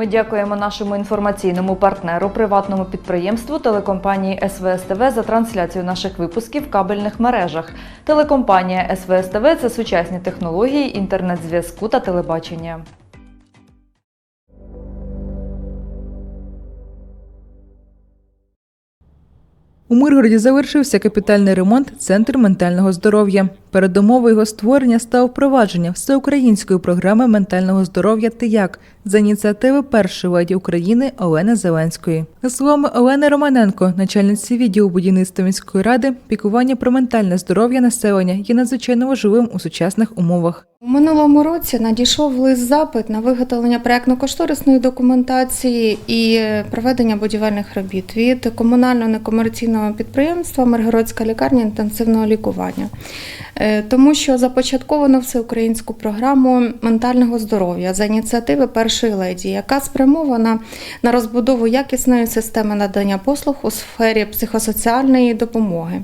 Ми дякуємо нашому інформаційному партнеру, приватному підприємству телекомпанії СВСТВ за трансляцію наших випусків в кабельних мережах. Телекомпанія СВСТВ – це сучасні технології інтернет-зв'язку та телебачення. У Миргороді завершився капітальний ремонт Центру ментального здоров'я. Передумовою його створення став впровадження всеукраїнської програми ментального здоров'я «Тияк» за ініціативи першої леді України Олени Зеленської. За словами Олени Романенко, начальниці відділу будівництва міської ради, пікування про ментальне здоров'я населення є надзвичайно важливим у сучасних умовах. У минулому році надійшов лист запит на виготовлення проектно-кошторисної документації і проведення будівельних робіт від комунального некомерційного підприємства Миргородська лікарня інтенсивного лікування. Е, Тому що започатковано всеукраїнську програму ментального здоров'я за ініціативи першої леді, яка спрямована на розбудову якісної системи надання послуг у сфері психосоціальної допомоги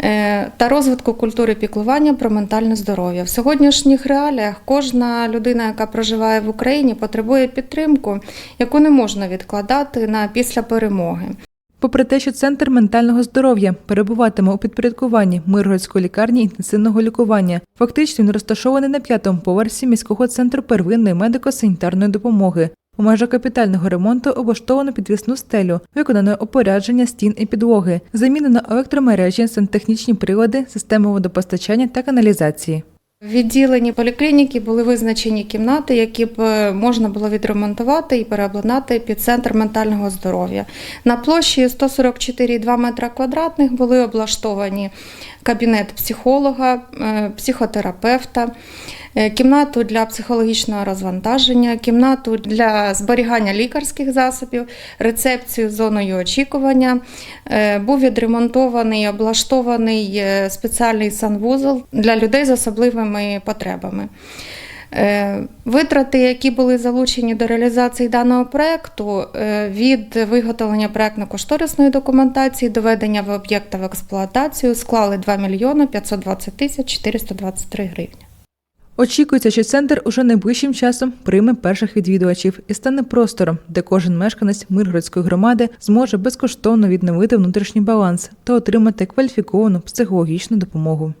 е, та розвитку культури піклування про ментальне здоров'я. В сьогоднішніх реаліях кожна людина, яка проживає в Україні, потребує підтримку, яку не можна відкладати на після перемоги. Попри те, що центр ментального здоров'я перебуватиме у підпорядкуванні Миргородської лікарні інтенсивного лікування, фактично він розташований на п'ятому поверсі міського центру первинної медико-санітарної допомоги. У межах капітального ремонту облаштовано підвісну стелю, виконано опорядження стін і підлоги, замінено електромережі, сантехнічні прилади, системи водопостачання та каналізації. В відділенні поліклініки були визначені кімнати, які б е, можна було відремонтувати і переобладнати під центр ментального здоров'я. На площі 144,2 метра квадратних були облаштовані кабінет психолога, е, психотерапевта, кімнату для психологічного розвантаження, кімнату для зберігання лікарських засобів, рецепцію зоною очікування. Е, Був відремонтований облаштований е, спеціальний санвузол для людей з особливими потребами. Е, Витрати, які були залучені до реалізації даного проекту, е, від виготовлення проектно-кошторисної документації до введення в об'єкта в експлуатацію склали 2 мільйони 520 тисяч 423 гривні. Очікується, що центр уже найближчим часом прийме перших відвідувачів і стане простором, де кожен мешканець Миргородської громади зможе безкоштовно відновити внутрішній баланс та отримати кваліфіковану психологічну допомогу.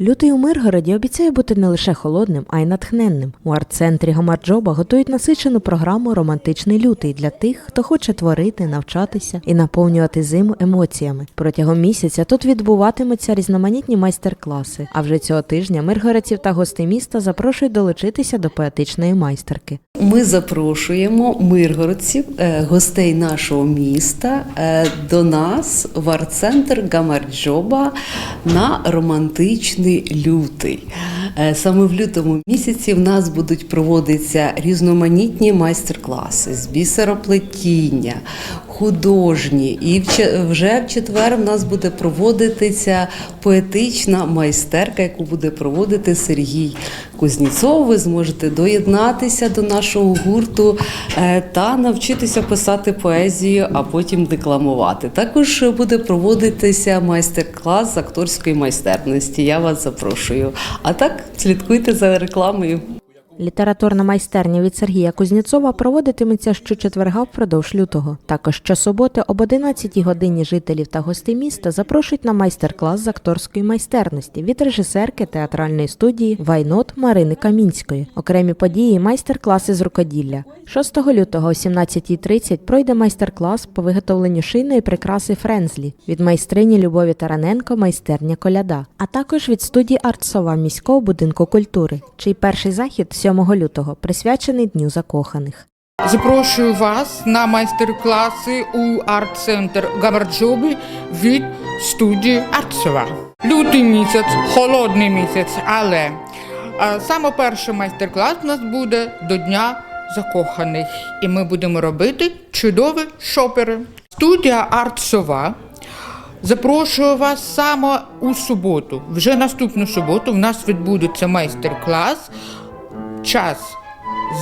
Лютий у Миргороді обіцяє бути не лише холодним, а й натхненним. У арт-центрі Гамарджоба готують насичену програму Романтичний лютий для тих, хто хоче творити, навчатися і наповнювати зиму емоціями. Протягом місяця тут відбуватимуться різноманітні майстер-класи. А вже цього тижня миргородців та гостей міста запрошують долучитися до поетичної майстерки. Ми запрошуємо миргородців, е, гостей нашого міста е, до нас в арт-центр Гамарджоба на романтичний лютий. Е, Саме в лютому місяці в нас будуть проводитися різноманітні майстер-класи з бісероплетіння, художні. І вже в четвер в нас буде проводитися поетична майстерка, яку буде проводити Сергій Кузніцов. Ви зможете доєднатися до нашого гурту е, та навчитися писати поезію, а потім декламувати. Також буде проводитися майстер-клас з акторської майстерності. Я вас запрошую. А так слідкуйте за рекламою. Літературна майстерня від Сергія Кузнєцова проводитиметься щочетверга впродовж лютого. Також щосуботи об 11 годині жителів та гостей міста запрошують на майстер-клас з акторської майстерності від режисерки театральної студії Вайнот Марини Камінської. Окремі події, майстер-класи з рукоділля. 6 лютого о 17.30 пройде майстер-клас по виготовленню шийної прикраси Френзлі від майстрині Любові Тараненко майстерня Коляда, а також від студії Артсова міського будинку культури, чий перший захід 7 лютого присвячений Дню закоханих. Запрошую вас на майстер-класи у арт-центр Гамарджобі від студії Артсова. Лютий місяць, холодний місяць, але саме перший майстер-клас у нас буде до Дня закоханих. І ми будемо робити чудові шопери. Студія Артсова Запрошую вас саме у суботу. Вже наступну суботу в нас відбудеться майстер-клас. Час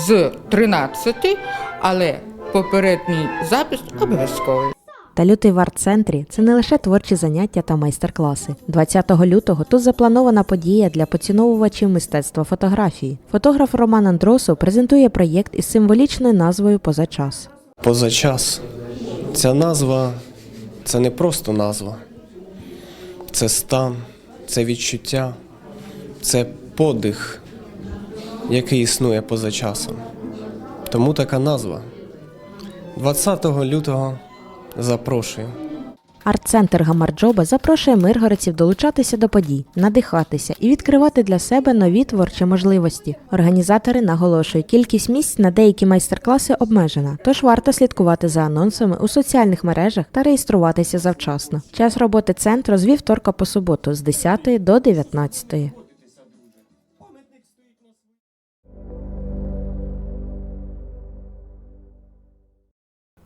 з 13, але попередній запис обов'язковий. Та лютий в арт-центрі це не лише творчі заняття та майстер-класи. 20 лютого тут запланована подія для поціновувачів мистецтва фотографії. Фотограф Роман Андросов презентує проєкт із символічною назвою Позачас. Позачас. Ця назва це не просто назва. Це стан, це відчуття, це подих, який існує поза часом. Тому така назва. 20 лютого запрошую. Арт-центр Гамарджоба запрошує миргородців долучатися до подій, надихатися і відкривати для себе нові творчі можливості. Організатори наголошують, кількість місць на деякі майстер-класи обмежена, тож варто слідкувати за анонсами у соціальних мережах та реєструватися завчасно. Час роботи центру з вівторка по суботу з 10 до 19.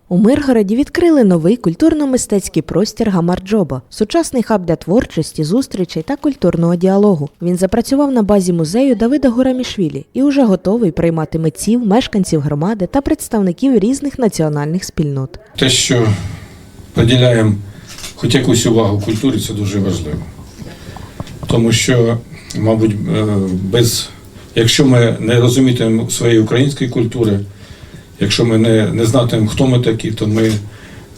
У Миргороді відкрили новий культурно-мистецький простір Гамарджоба, сучасний хаб для творчості, зустрічей та культурного діалогу. Він запрацював на базі музею Давида Гурамішвілі і уже готовий приймати митців, мешканців громади та представників різних національних спільнот. Те, що приділяємо хоч якусь увагу культурі, це дуже важливо. Тому що, мабуть, е, без, якщо ми не розумітимемо своєї української культури, якщо ми не, не знатимемо, хто ми такі, то ми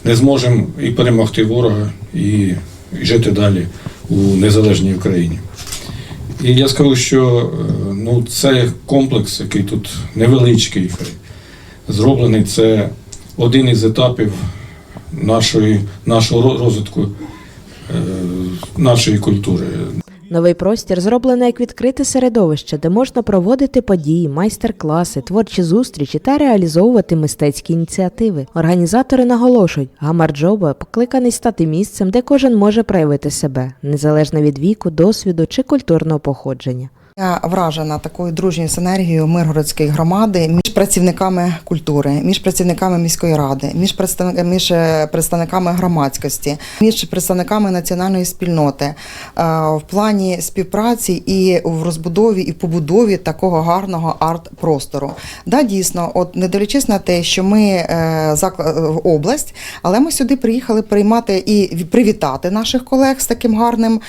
не зможемо і перемогти ворога, і, і жити далі у незалежній Україні. І я скажу, що е, ну, це комплекс, який тут невеличкий, зроблений, це один із етапів нашої, нашого розвитку е, нашої культури. Новий простір зроблено як відкрите середовище, де можна проводити події, майстер-класи, творчі зустрічі та реалізовувати мистецькі ініціативи. Організатори наголошують, Гамарджоба покликаний стати місцем, де кожен може проявити себе, незалежно від віку, досвіду чи культурного походження. Я вражена такою дружньою синергією Миргородської громади між працівниками культури, між працівниками міської ради, між представ- між е, представниками громадськості, між представниками національної спільноти е, в плані співпраці і в розбудові і побудові такого гарного арт-простору. Да, дійсно, от не дивлячись на те, що ми е, е, область, але ми сюди приїхали приймати і ві- привітати наших колег з таким гарним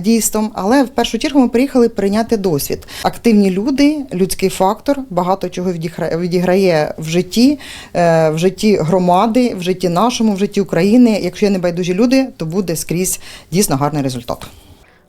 дійством. Але в першу чергу ми приїхали прийняти досвід. Активні люди, людський фактор, багато чого відіграє, в житті, е, в житті громади, в житті нашому, в житті України. Якщо є небайдужі люди, то буде скрізь дійсно гарний результат.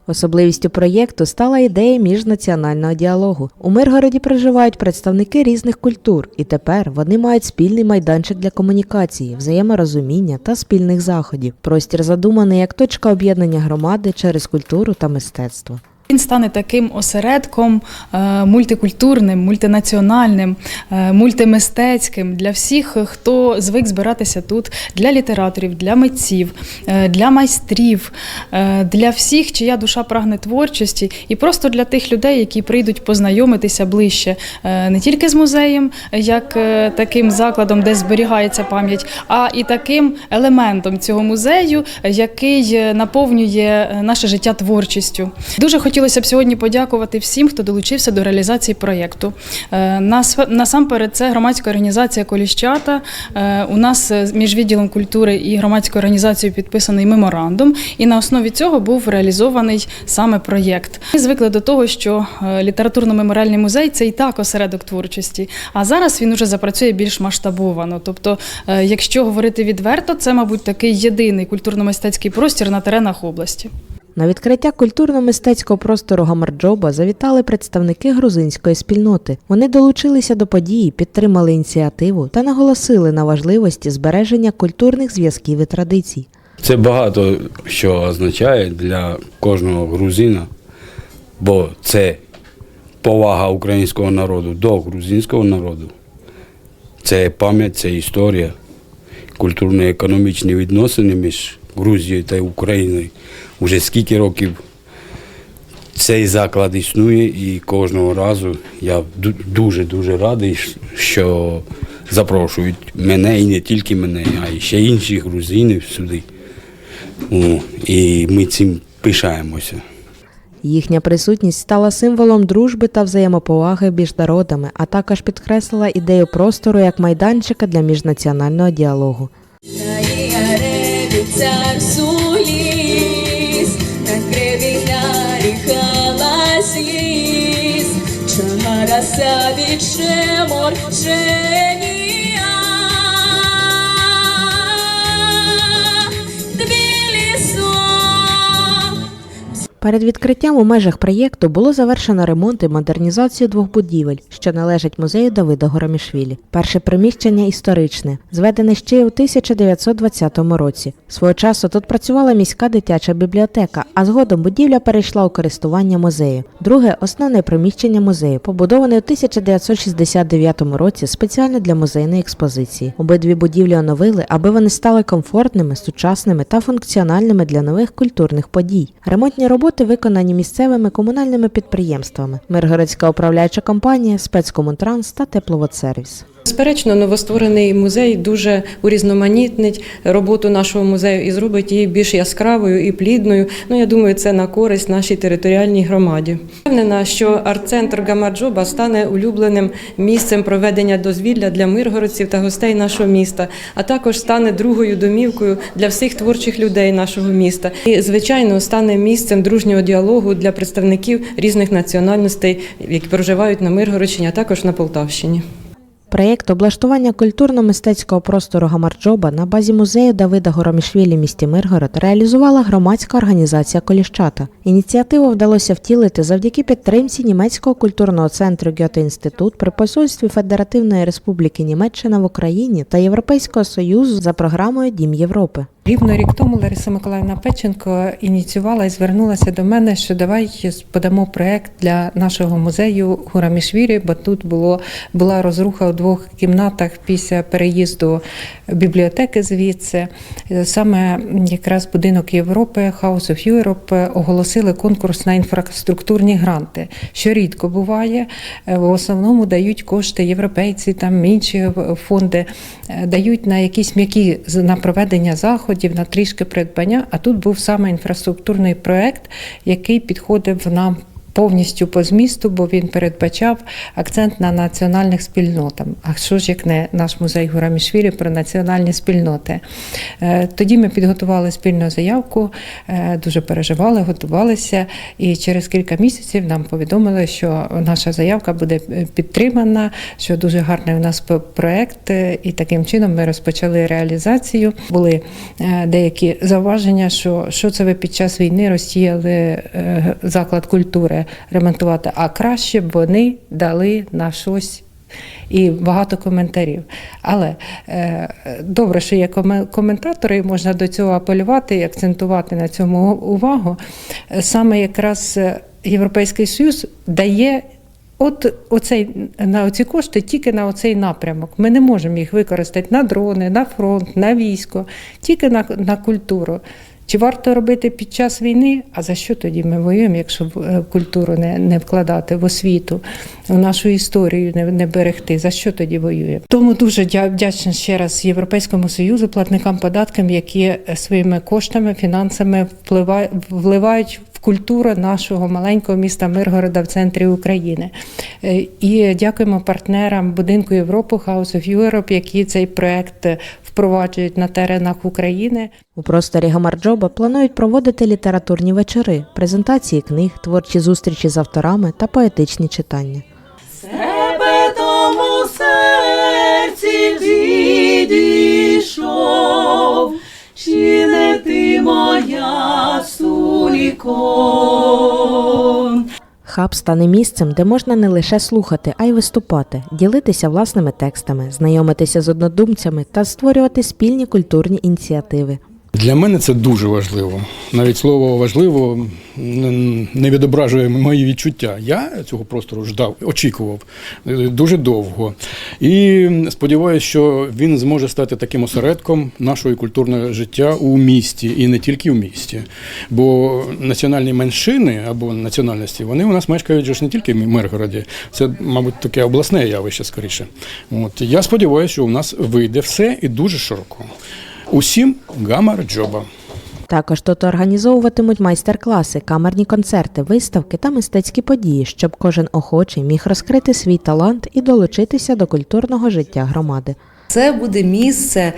Особливістю проєкту стала ідея міжнаціонального діалогу. У Миргороді проживають представники різних культур, і тепер вони мають спільний майданчик для комунікації, взаєморозуміння та спільних заходів. Простір задуманий як точка об'єднання громади через культуру та мистецтво. Він стане таким осередком е, мультикультурним, мультинаціональним, е, мультимистецьким для всіх, хто звик збиратися тут, для літераторів, для митців, е, для майстрів, для всіх, чия душа прагне творчості, і просто для тих людей, які прийдуть познайомитися ближче не тільки з музеєм, як таким закладом, де зберігається пам'ять, а і таким елементом цього музею, який наповнює наше життя творчістю. Дуже хотілося б сьогодні подякувати всім, хто долучився до реалізації проєкту. Е, нас- Насамперед, це громадська організація Коліщата. Е, У нас е, між відділом культури і громадською організацією підписаний меморандум, і на основі цього був реалізований саме проєкт. Ми звикли до того, що літературно-меморіальний музей це і так осередок творчості. А зараз він уже запрацює більш масштабовано. Тобто, якщо говорити відверто, це, мабуть, такий єдиний культурно-мистецький простір на теренах області. На відкриття культурно-мистецького простору Гамарджоба завітали представники грузинської спільноти. Вони долучилися до події, підтримали ініціативу та наголосили на важливості збереження культурних зв'язків і традицій. Це багато що означає для кожного грузина, бо це повага українського народу до грузинського народу. Це пам'ять, це історія, культурно-економічні відносини між Грузією та Україною. Уже скільки років цей заклад існує, і кожного разу я дуже-дуже радий, що запрошують мене і не тільки мене, а й ще інших грузинів сюди. О, і ми цим пишаємося. Їхня присутність стала символом дружби та взаємоповаги між народами, а також підкреслила ідею простору як майданчика для міжнаціонального діалогу. Чараса від Перед відкриттям у межах проєкту було завершено ремонт і модернізацію двох будівель, що належать музею Давида Горомішвілі. Перше приміщення історичне, зведене ще у 1920 році. Свого часу тут працювала міська дитяча бібліотека, а згодом будівля перейшла у користування музею. Друге основне приміщення музею, побудоване у 1969 році спеціально для музейної експозиції. Обидві будівлі оновили, аби вони стали комфортними, сучасними та функціональними для нових культурних подій. Ремонтні роботи виконані місцевими комунальними підприємствами: Миргородська управляюча компанія, спецкомунтранс та тепловодсервіс. Безперечно, новостворений музей дуже урізноманітнить роботу нашого музею і зробить її більш яскравою і плідною. Ну я думаю, це на користь нашій територіальній громаді. Впевнена, що арт-центр Гамаджоба стане улюбленим місцем проведення дозвілля для миргородців та гостей нашого міста, а також стане другою домівкою для всіх творчих людей нашого міста. І звичайно стане місцем дружнього діалогу для представників різних національностей, які проживають на Миргородщині, а також на Полтавщині. Проєкт облаштування культурно-мистецького простору Гамарджоба на базі музею Давида Горомішвілі місті Миргород реалізувала громадська організація Коліщата. Ініціативу вдалося втілити завдяки підтримці німецького культурного центру Гьоте-Інститут при посольстві Федеративної Республіки Німеччина в Україні та Європейського союзу за програмою Дім Європи. Рівно рік тому Лариса Миколаївна Печенко ініціювала і звернулася до мене, що давай подамо проект для нашого музею Гурамішвірі, бо тут було була розруха у двох кімнатах після переїзду бібліотеки звідси. Саме якраз будинок Європи, House of Europe оголосили конкурс на інфраструктурні гранти, що рідко буває. В основному дають кошти європейці, там інші фонди дають на якісь м'які на проведення заходів, на трішки придбання. А тут був саме інфраструктурний проект, який підходив нам. Повністю по змісту, бо він передбачав акцент на національних спільнотах. А що ж як не наш музей Гурамішвілі про національні спільноти? Е, Тоді ми підготували спільну заявку, е, дуже переживали, готувалися, і через кілька місяців нам повідомили, що наша заявка буде е, підтримана, що дуже гарний у нас проект, і таким чином ми розпочали реалізацію. Були деякі зауваження, що що це ви під час війни розсіяли заклад культури ремонтувати, а краще б вони дали на щось. І багато коментарів. Але е, добре, що є коментатори, і можна до цього апелювати і акцентувати на цьому увагу. Саме якраз е, Європейський Союз дає от оцей, на оці кошти тільки на оцей напрямок. Ми не можемо їх використати на дрони, на фронт, на військо, тільки на, на культуру. Чи варто робити під час війни? А за що тоді ми воюємо, якщо в е, культуру не, не вкладати в освіту, в нашу історію не, не берегти? За що тоді воюємо? Тому дуже дя- вдячна ще раз Європейському Союзу, платникам податкам, які своїми коштами, фінансами впливають, вливають в культуру нашого маленького міста Миргорода в центрі України. Е, І дякуємо партнерам будинку Європи House of Europe, які цей проект впроваджують на теренах України. У просторі Гамарджоба планують проводити літературні вечори, презентації книг, творчі зустрічі з авторами та поетичні читання. Хаб стане місцем, де можна не лише слухати, а й виступати, ділитися власними текстами, знайомитися з однодумцями та створювати спільні культурні ініціативи. Для мене це дуже важливо. Навіть слово важливо не- відображує мої відчуття. Я цього простору ждав, очікував е, дуже довго. І сподіваюся, що він зможе стати таким осередком нашого культурного життя у місті і не тільки в місті. Бо національні меншини або національності вони у нас мешкають ж не тільки в Миргороді. Це, мабуть, таке обласне явище скоріше. От я сподіваюся, що у нас вийде все і дуже широко. Усім гамар джоба. Також тут організовуватимуть майстер-класи, камерні концерти, виставки та мистецькі події, щоб кожен охочий міг розкрити свій талант і долучитися до культурного життя громади. Це буде місце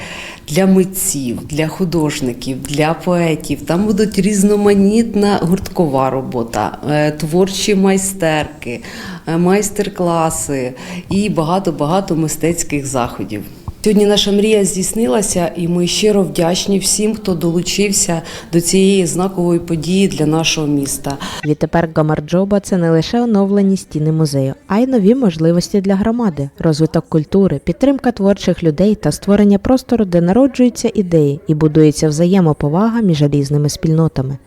для митців, для художників, для поетів. Там будуть різноманітна гурткова робота, е, творчі майстерки, е, майстер-класи і багато-багато мистецьких заходів. Сьогодні наша мрія здійснилася, і ми щиро вдячні всім, хто долучився до цієї знакової події для нашого міста. Відтепер Гамарджоба це не лише оновлені стіни музею, а й нові можливості для громади, розвиток культури, підтримка творчих людей та створення простору, де народжуються ідеї і будується взаємоповага між різними спільнотами.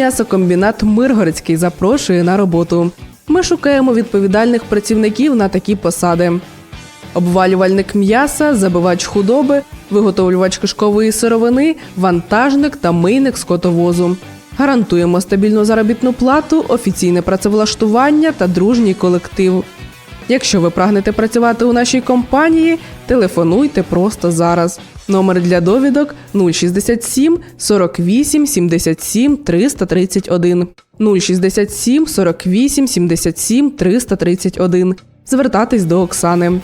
М'ясокомбінат Миргородський запрошує на роботу. Ми шукаємо відповідальних працівників на такі посади: обвалювальник м'яса, забивач худоби, виготовлювач кишкової сировини, вантажник та мийник скотовозу. Гарантуємо стабільну заробітну плату, офіційне працевлаштування та дружній колектив. Якщо ви прагнете працювати у нашій компанії, телефонуйте просто зараз. Номер для довідок 067 48 77 331. 067 48 77 331. Звертатись до Оксани.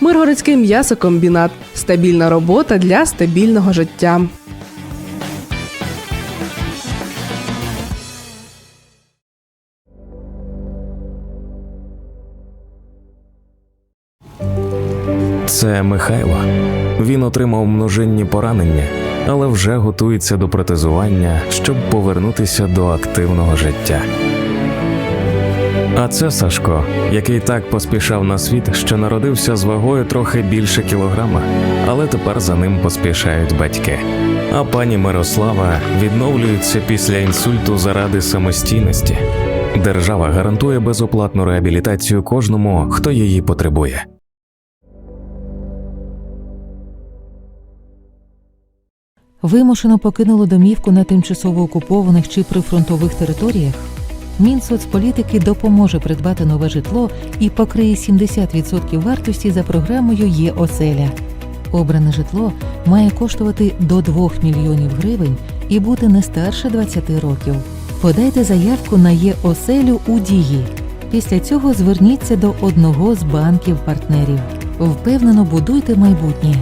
Миргородський м'ясокомбінат. Стабільна робота для стабільного життя. Це Михайло. Він отримав множинні поранення, але вже готується до протезування, щоб повернутися до активного життя. А це Сашко, який так поспішав на світ, що народився з вагою трохи більше кілограма, але тепер за ним поспішають батьки. А пані Мирослава відновлюється після інсульту заради самостійності. Держава гарантує безоплатну реабілітацію кожному, хто її потребує. Вимушено покинуло домівку на тимчасово окупованих чи прифронтових територіях. Мінсоцполітики допоможе придбати нове житло і покриє 70% вартості за програмою Є оселя. Обране житло має коштувати до 2 мільйонів гривень і бути не старше 20 років. Подайте заявку на Є оселю у дії. Після цього зверніться до одного з банків партнерів. Впевнено будуйте майбутнє.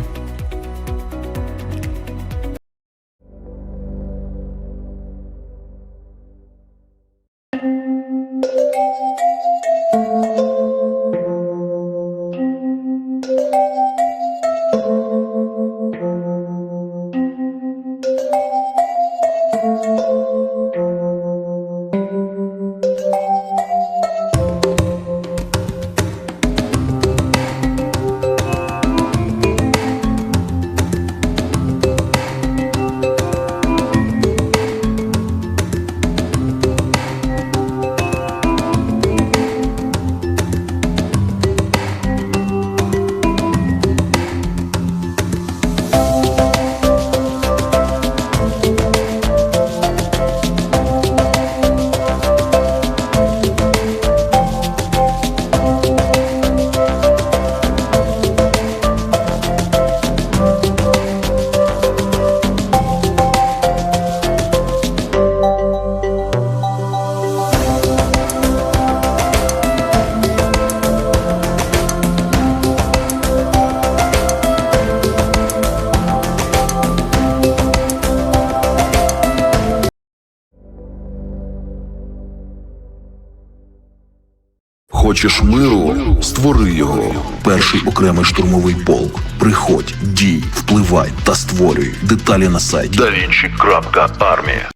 Хочеш миру? Створи його. Перший окремий штурмовий полк. Приходь, дій, впливай та створюй. Деталі на сайті davinci.armia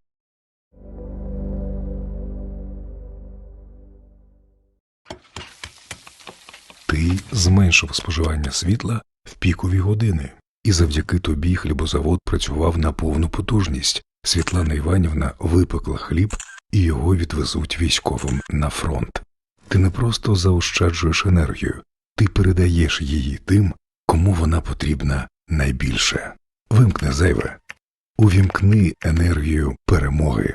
Ти зменшив споживання світла в пікові години, і завдяки тобі хлібозавод працював на повну потужність. Світлана Іванівна випекла хліб і його відвезуть військовим на фронт. Ти не просто заощаджуєш енергію, ти передаєш її тим, кому вона потрібна найбільше. Вимкни зайве, увімкни енергію перемоги.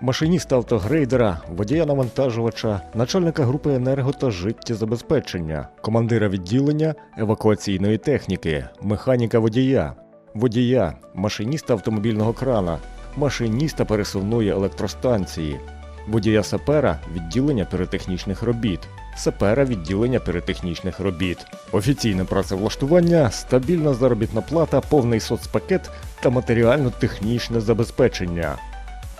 машиніста автогрейдера, водія навантажувача, начальника групи енерго та життєзабезпечення, командира відділення евакуаційної техніки, механіка водія, водія, машиніста автомобільного крана, машиніста пересувної електростанції, водія сапера відділення піротехнічних робіт, сапера відділення піротехнічних робіт, офіційне працевлаштування, стабільна заробітна плата, повний соцпакет та матеріально-технічне забезпечення.